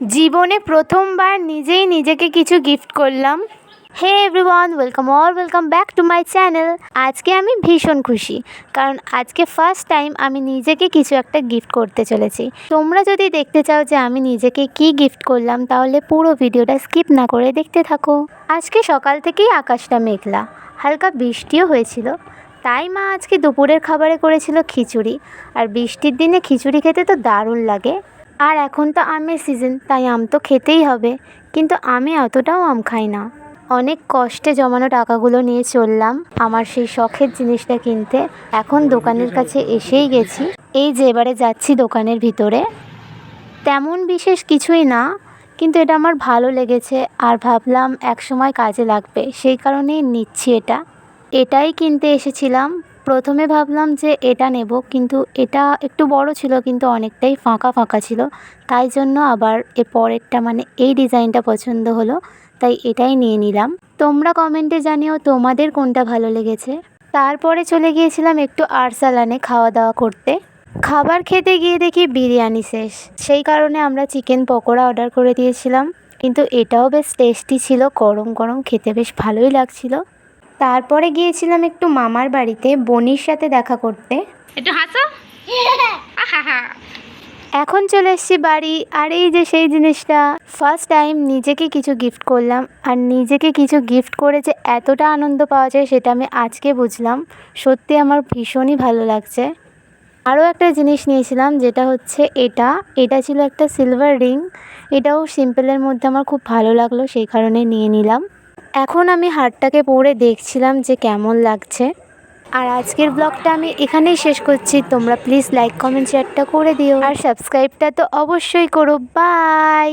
জীবনে প্রথমবার নিজেই নিজেকে কিছু গিফট করলাম। Hey everyone welcome all welcome back to my channel আজকে আমি ভীষণ খুশি, কারণ আজকে ফার্স্ট টাইম আমি নিজেকে কিছু একটা গিফট করতে চলেছি। তোমরা যদি দেখতে চাও যে আমি নিজেকে কি গিফট করলাম, তাহলে পুরো ভিডিওটা স্কিপ না করে দেখতে থাকো। আজকে সকাল থেকেই আকাশটা মেঘলা, হালকা বৃষ্টিও হয়েছিল। তাই মা আজকে দুপুরের খাবারে করেছিল খিচুড়ি, আর বৃষ্টির দিনে খিচুড়ি খেতে তো দারুণ লাগে। আর এখন তো আমের সিজন তাই আম তো খেতেই হবে। কিন্তু আমি অতটাও আম খাই না। অনেক কষ্টে জমানো টাকাগুলো নিয়ে চললাম আমার সেই শখের জিনিসটা কিনতে। এখন দোকানের কাছে এসেই গেছি। এই যে এবারে যাচ্ছি দোকানের ভিতরে। তেমন বিশেষ কিছুই না, কিন্তু এটা আমার ভালো লেগেছে আর ভাবলাম এক সময় কাজে লাগবে। সেই কারণেই নিচ্ছি এটা। এটাই কিনতে এসেছিলাম। প্রথমে ভাবলাম যে এটা নেব, কিন্তু এটা একটু বড় ছিল, কিন্তু অনেকটাই ফাঁকা ফাঁকা ছিল। তাই জন্য আবার এ পরেরটা মানে এই ডিজাইনটা পছন্দ হলো, তাই এটাই নিয়ে নিলাম। তোমরা কমেন্টে জানিও তোমাদের কোনটা ভালো লেগেছে। তারপরে চলে গিয়েছিলাম একটু আরসালানে খাওয়া দাওয়া করতে। খাবার খেতে গিয়ে দেখি বিরিয়ানি শেষ। সেই কারণে আমরা চিকেন পকোড়া অর্ডার করে দিয়েছিলাম, কিন্তু এটাও বেশ টেস্টি ছিল, গরম গরম, খেতে বেশ ভালোই লাগছিল। তারপরে গিয়েছিলাম একটু মামার বাড়িতে বনির সাথে দেখা করতে। একটু হাসো। এখন চলে এসেছি বাড়ি আর এই যে সেই জিনিসটা ফার্স্ট টাইম নিজেকে কিছু গিফট করলাম আর নিজেকে কিছু গিফট করে যে এতটা আনন্দ পাওয়া যায় সেটা আমি আজকে বুঝলাম। সত্যি আমার ভীষণই ভালো লাগছে। আরও একটা জিনিস নিয়েছিলাম যেটা হচ্ছে এটা। এটা ছিল একটা সিলভার রিং এটাও সিম্পলের মধ্যে আমার খুব ভালো লাগল সেই কারণে নিয়ে নিলাম। এখন আমি হারটাকে পরে দেখছিলাম যে কেমন লাগছে। আর আজকের ব্লগটা আমি এখানেই শেষ করছি। তোমরা প্লিজ লাইক কমেন্ট শেয়ারটা করে দিও। আর সাবস্ক্রাইবটা তো অবশ্যই করো। বাই